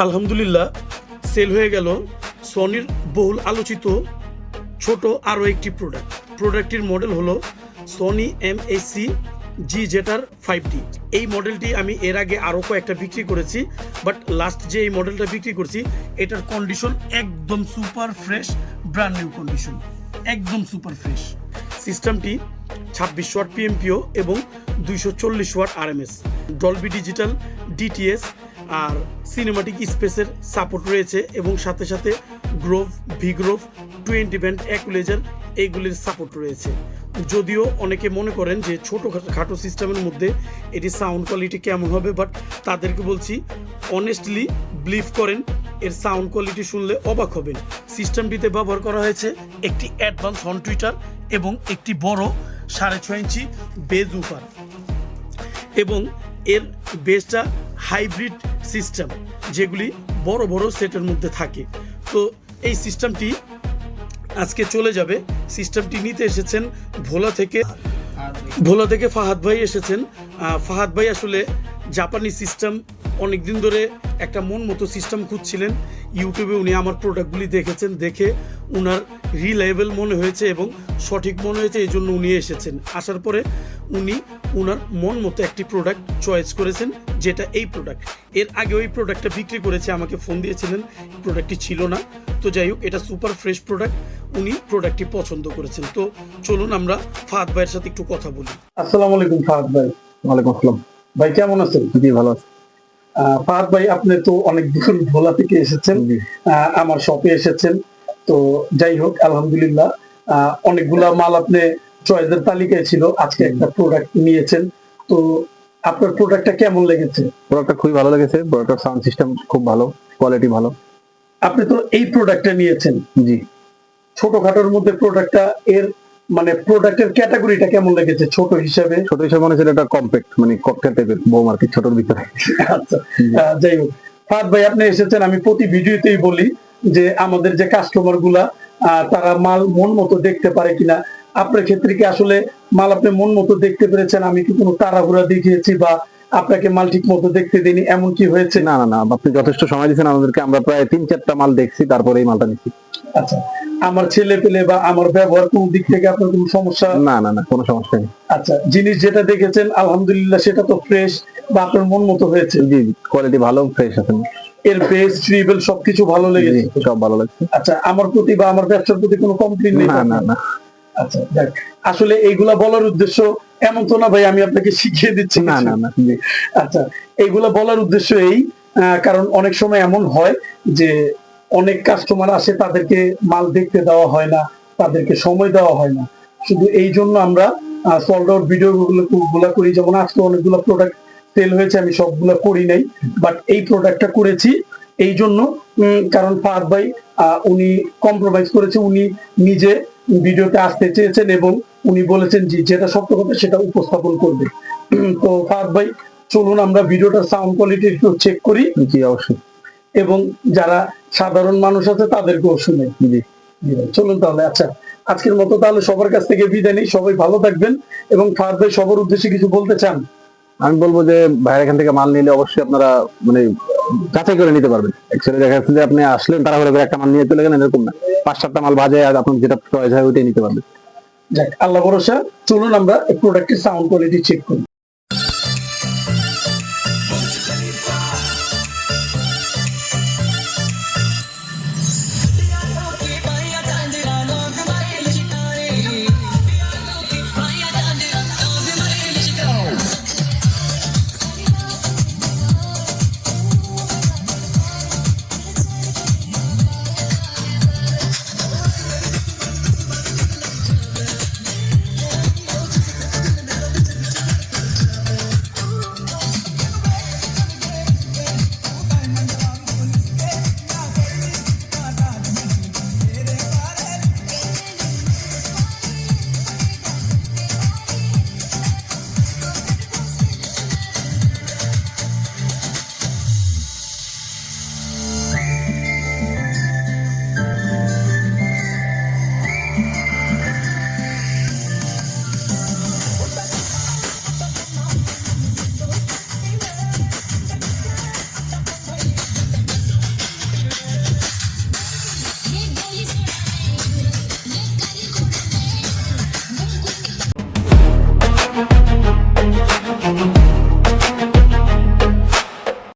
আলহামদুলিল্লাহ সেল হয়ে গেল সনির বহুল আলোচিত ছোট আরও একটি প্রোডাক্ট প্রোডাক্টটির মডেল হলো সনি এম এসি জি জেটার ফাইভ ডি এই মডেলটি আমি এর আগে আরও কয়েকটা বিক্রি করেছি বাট লাস্ট যে এই মডেলটা বিক্রি করছি, এটার কন্ডিশন একদম super fresh brand new condition একদম সুপার ফ্রেশ সিস্টেমটি ছাব্বিশ ওয়াট পিএমপিও এবং দুইশো চল্লিশ ওয়াট আর আরএমএস ডলবি ডিজিটাল ডিটিএস আর সিনেমাটিক স্পেসের সাপোর্ট রয়েছে এবং সাথে সাথে গ্রোভ ভিগ্রোভ টোয়েন্টি ব্যান্ড অ্যাকুলেজার এইগুলির সাপোর্ট রয়েছে। যদিও অনেকে মনে করেন যে ছোটো খাটো সিস্টেমের মধ্যে এটি সাউন্ড কোয়ালিটি কেমন হবে বাট তাদেরকে বলছি অনেস্টলি বিলিভ করেন, এর সাউন্ড কোয়ালিটি শুনলে অবাক হবেন। সিস্টেমটিতে ব্যবহার করা হয়েছে একটি অ্যাডভান্স হর্ন টুইটার এবং একটি বড় সাড়ে ছয় ইঞ্চি বেজ উপার এবং এর বেসটা হাইব্রিড সিস্টেম যেগুলি বড় বড় সেটের মধ্যে থাকে। তো এই সিস্টেমটি আজকে চলে যাবে। সিস্টেমটি নিতে এসেছেন ভোলা থেকে ভোলা থেকে ফাহাদ ভাই এসেছেন। ফাহাদ ভাই আসলে জাপানি সিস্টেম অনেক দিন ধরে একটা মন মতো সিস্টেম খুঁজছিলেন। ইউটিউবে উনি আমার প্রোডাক্টগুলি দেখেছেন দেখে উনার রিলায়েবল মনে হয়েছে এবং সঠিক মনে হয়েছে এই জন্য উনি এসেছেন। আসার পরে উনি উনার মন মতো একটি প্রোডাক্ট চয়েস করেছেন যেটা এই প্রোডাক্টের আগে ওই প্রোডাক্টটা বিক্রি করেছে আমাকে ফোন দিয়েছিলেন প্রোডাক্টটি ছিল না। তো যাই হোক এটা সুপার ফ্রেশ প্রোডাক্ট উনি প্রোডাক্টটি পছন্দ করেছেন। তো চলুন আমরা ফাহাদ ভাইয়ের সাথে একটু কথা বলি। আসসালামু আলাইকুম ফাহাদ ভাই ওয়ালাইকুম আসসালাম। ভাই কেমন আছেন? জি ভালো আছি। আহ, ফাহাদ ভাই আপনি তো অনেক দূর ভোলা থেকে এসেছেন আমার শপে এসেছেন। তো যাই হোক আলহামদুলিল্লাহ অনেকগুলা মাল আপনি চয়েসের তালিকায় ছিল আজকে একটা প্রোডাক্ট নিয়েছেন। তো আপনার প্রোডাক্টটা কেমন লেগেছে? প্রোডাক্টটা খুবই ভালো লেগেছে প্রোডাক্টের সাউন্ড সিস্টেম খুব ভালো কোয়ালিটি ভালো। আপনি তো এই প্রোডাক্টটা নিয়েছেন। জি। ছোটখাটোর মধ্যে প্রোডাক্টটা এর মানে প্রোডাক্টের ক্যাটাগরিটা কেমন লেগেছে? ছোট হিসাবে? ছোট হিসেবে মনে হচ্ছে এটা কম্প্যাক্ট মানে ককটেল টাইপের বউ আর কি ছোটর ভিতরে? আচ্ছা যাই হোক। ফাহাদ ভাই আপনি এসেছেন আমি প্রতি ভিডিওতেই বলি যে আমাদের যে কাস্টমারগুলা তারা মাল মন মতো দেখতে পারে কিনা আপনার ক্ষেত্রে কি আসলে মাল আপনি মন মতো দেখতে পেরেছেন? আমি কি কোনো তাড়াহুড়া দেখিয়েছি বা আপনাকে মাল ঠিক মতো দেখতে দিইনি? এমন কি হয়েছে? না না না আপনি যথেষ্ট সময় দিয়েছেন আমাদেরকে। আমরা প্রায় তিন চারটা মাল দেখছি তারপরে এই মালটা নিচ্ছি। আচ্ছা আমার ছেলে পেলে বা আমার ব্যবহার কোন দিক থেকে আপনার কোনো সমস্যা? না না না কোনো সমস্যা নেই। আচ্ছা জিনিস যেটা দেখেছেন আলহামদুলিল্লাহ সেটা তো ফ্রেশ বা আপনার মন মতো হয়েছে। জি কোয়ালিটি ভালো ফ্রেশ আছে। এর বেস ট্রিবেল সবকিছু ভালো লেগেছে। সব ভালো লাগছে। আচ্ছা আমার প্রতি বা আমার ব্যবসার প্রতি কোনো কমপ্লেন নেই? না না না। আচ্ছা আসলে এইগুলা বলার উদ্দেশ্য এমন তো না ভাই আমি আপনাকে শিখিয়ে দিচ্ছি। না না না আচ্ছা এইগুলা বলার উদ্দেশ্য এই কারণ অনেক সময় এমন হয় যে অনেক কাস্টমার আসে, তাদেরকে মাল দেখতে দেওয়া হয় না, তাদেরকে সময় দেওয়া হয় না। শুধু এই জন্য আমরা সল্ড আউট ভিডিও গুলো করি। যেমন আজকে অনেকগুলো প্রোডাক্ট সেল হয়েছে, আমি সবগুলো করি নাই বাট এই প্রোডাক্টটা করেছি। এই জন্য কারণ ফাহাদ ভাই উনি কম্প্রোমাইজ করেছে। উনি নিজে ভিডিওতে আসতে চেয়েছেন এবং উনি বলেছেন যে, যেটা সত্য কথা সেটা উপস্থাপন করবে। তো ফাহাদ ভাই, চলুন আমরা ভিডিওটার সাউন্ড কোয়ালিটি একটু চেক করি। জি, অবশ্যই। এবং যারা সাধারণ মানুষ আছে তাদেরকেও শুনে চলুন তাহলে আচ্ছা আজকের মতো তাহলে সবার কাছ থেকে বিদায় নিই। সবাই ভালো থাকবেন এবং ফাহাদ সবার উদ্দেশ্যে কিছু বলতে চান? আমি বলব যে বাইরে এখান থেকে মাল নিলে অবশ্যই আপনারা মানে যাচাই করে নিতে পারবেন। অ্যাকচুয়ালি দেখা যাচ্ছে যে আপনি আসলেন তারা করে একটা মাল নিয়ে চলে গেলেন এরকম না। পাঁচ সাতটা মাল বাজে আর আপনার যেটা চয়েস হয় ওইটাই নিতে পারবেন। যাক আল্লাহ ভরসা। চলুন আমরা প্রোডাক্টের সাউন্ড কোয়ালিটি চেক করি।